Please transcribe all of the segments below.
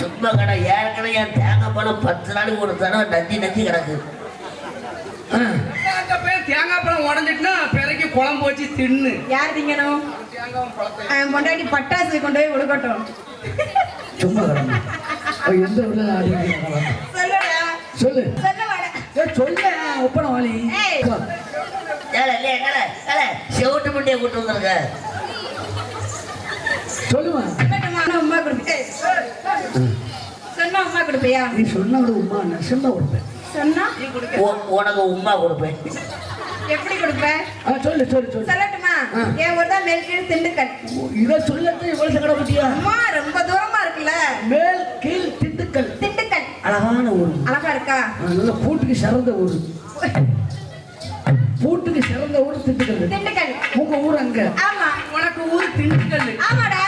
சும்மா கடை. ஏற்கனவே என் தேங்காய் பழம் பத்து நாளைக்கு ஒரு தடவை நந்தி நந்தி கிடக்கு. ஆ, அங்க போய் தேங்காய் பழம் உடஞ்சிட்டுனா பிறகு குழம்பு வச்சு தின்னு. யார் திங்கணும்? தேங்காய் பழத்தை அவன் பொண்டாட்டி பட்டாசு கொண்டு போய் கொடுக்கட்டும் சும்மா எந்த சொல்லு. சொல்ல ஒப்பனை வாலி செவிட்டு முட்டையை கூட்டு சொல்லட்டுமா? நான் உமா கொடுப்பேன் சொன்னா உமா கொடுப்பியா? நீ சொன்ன ஒரு உமா நெசமா கொடுப்பேன் சொன்னா? உனக்கு உமா கொடுப்பேன். எப்படி கொடுப்ப? ஆ சொல்லு சொல்லு சொல்லு. சொல்லட்டுமா? என் ஊர் தான் மேல்கீழ் திண்டுக்கல் இதை சொல்லத்தான் இவ்வளவு சங்கட பத்தியா அம்மா ரொம்ப தூரமா இருக்குல்ல? மேல் கீழ் திண்டுக்கல். அழகான ஊர். அழகா இருக்கா? நல்ல பூட்டுக்கு சிறந்த ஊர். பூட்டுக்கு சிறந்த ஊர் திண்டுக்கல். திண்டுக்கல். உங்க ஊர் அங்க. ஆமா. உனக்கு ஊர் திண்டுக்கல். ஆமாடா.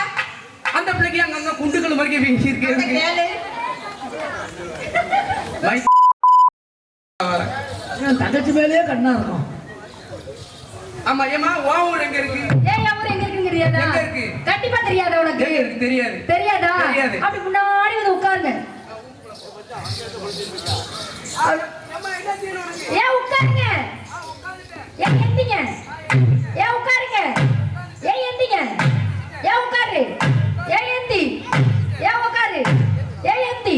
அந்த பிள்ளைக்கு அங்க அங்க குண்டுக்கல் மாதிரி வீங்கி இருக்கு. தங்கச்சி மேலேயே கண்ணா இருக்கும். ஆமா ஏமா ஓ ஊர் எங்க இருக்கு? ஏய் அவர் எங்க இருக்குன்னு தெரியாதா எங்க இருக்கு? கண்டிப்பா தெரியாதா உனக்கு? தெரியாது. தெரியாதா? தெரியாது. அப்படி உட்காருங்க ஏன் உட்காருங்க. ஏன் எந்திங்க. ஏன் உட்காருங்க. ஏன் எந்திங்க. ஏன் உட்காரு. ஏன் எந்தி. ஏன் உட்காரு. ஏன் எந்தி.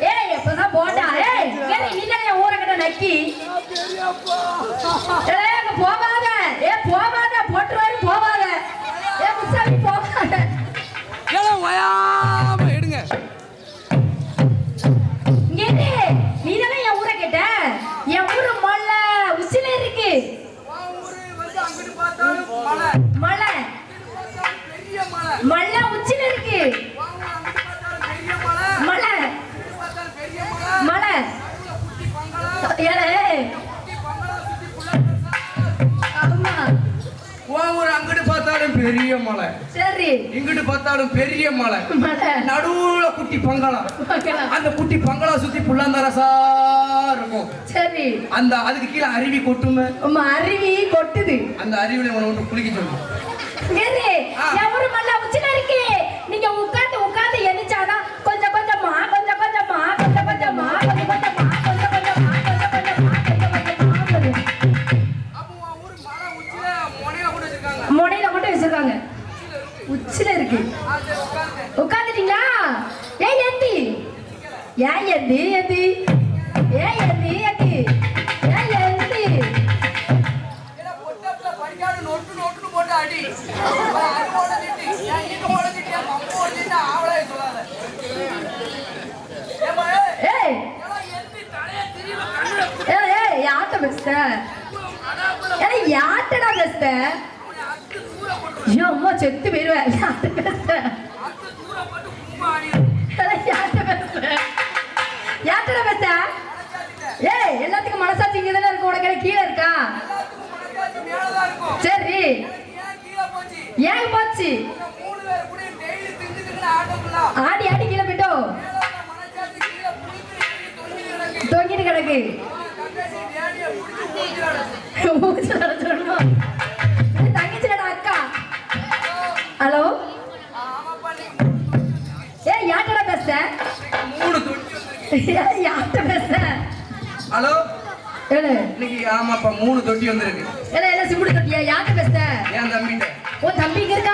ஏய் எப்பதான் போட்டா ஏய் நீ தானே ஊரை கிட்ட நக்கி. பெரிய மலை. சரி. இங்கிட்டு பார்த்தாலும் பெரிய மலை. நடுவுல குட்டி பங்களா. அந்த குட்டி பங்களா சுத்தி புல்லாந்தரசா இருக்கும். சரி. அந்த அதுக்கு கீழே அருவி கொட்டுமே. அருவி கொட்டுது. அந்த அருவில உன ஒன்று குளிக்க சொல்லு. ஏறு ஆ. என் ஊரு மல்ல உச்சில இருக்கு. உச்சில இருக்கு. உட்காந்துட்டீங்களா ஏய் எந்தி ஏன் எந்தி எந்தி ஏய் எந்தி எந்தி ஏன் எந்தி ஏய் பொட்டத்துல படிக்காத ஏய், ஏய் எல்லாம் எந்தி தலையை திரும்பி கண்ணுல ஏய் ஏய் யார்கிட்ட பேசுற? ஏய் யார்கிட்டடா பேசுற? ஐயோ அம்மா செத்து போயிருவேன் யார்கிட்ட பேசுற? ஏய், எல்லாத்துக்கும் மனசாட்சி இங்க தானே இருக்கும் உனக்கு கீழே இருக்கா? சரி. ஏன் போச்சு? ஆடி ஆடி கீழே போயிட்டோ. தொங்கிட்டு கிடக்கு. தொங்கிட்டு கிடக்கு யார்கிட்ட பேசுற ஹலோ? ஏழு இன்னைக்கு ஆமாப்பா மூணு தொட்டி வந்திருக்கு. ஏல என்ன சிம்பிள் கட்டியா யார்கிட்ட பேசுற? என் தம்பிட்ட. உன் தம்பி இங்க இருக்கா?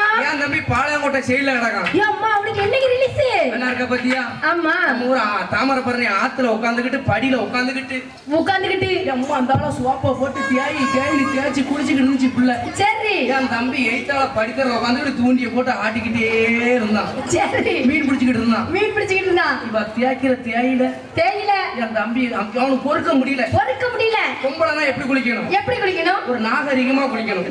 செயல கிடக்கான் அம்மா அவனுக்கு என்னைக்கு ரிலீஸ் என்ன இருக்க பத்தியா? ஆமா. நம்ம ஊர் ஆ- தாமிரபரணி ஆத்துல உட்காந்துக்கிட்டு படியில உட்காந்துக்கிட்டு உட்காந்துக்கிட்டு அம்மா அந்த ஆள சோப்பை போட்டு தேய் தேய்னு தேய்ச்சி குளிச்சுக்கிட்டு இருந்துச்சு புள்ள. சரி. என் தம்பி எய்த்தால படிக்கிற உட்காந்துக்கிட்டு தூண்டிய போட்டு ஆட்டிக்கிட்டே இருந்தான். சரி. மீன் பிடிச்சிக்கிட்டு இருந்தான். மீன் பிடிச்சிக்கிட்டு இருந்தான். இவ தேய்க்கிற தேயில. தேயில. என் தம்பி அவன் அவனுக்கு பொறுக்க முடியல. பொறுக்க முடியல. பொம்பளைனா எப்படி குளிக்கணும்? எப்படி குளிக்கணும்? ஒரு நாகரிகமா குளிக்கணும்.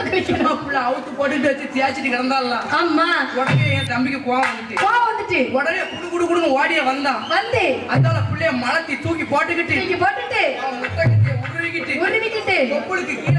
குளிக்கணும். புள்ள அவுத்து போட்டுட்டு வச்சு தேய்ச்சிட்டு கிடந்தால ஆமா. உடனே என் தம்பிக்கு கோவம் வந்துட்டு. கோவம் வந்துட்டு. உடனே குடு குடு குடுன்னு ஓடிய வந்தான் வந்து. அதனால புள்ளைய மலத்தி தூக்கி போட்டுக்கிட்டு தூக்கி போட்டுட்டு முட்டை உருவிக்கிட்டு உருவிக்கிட்டு. தொப்புளுக்கு கீழே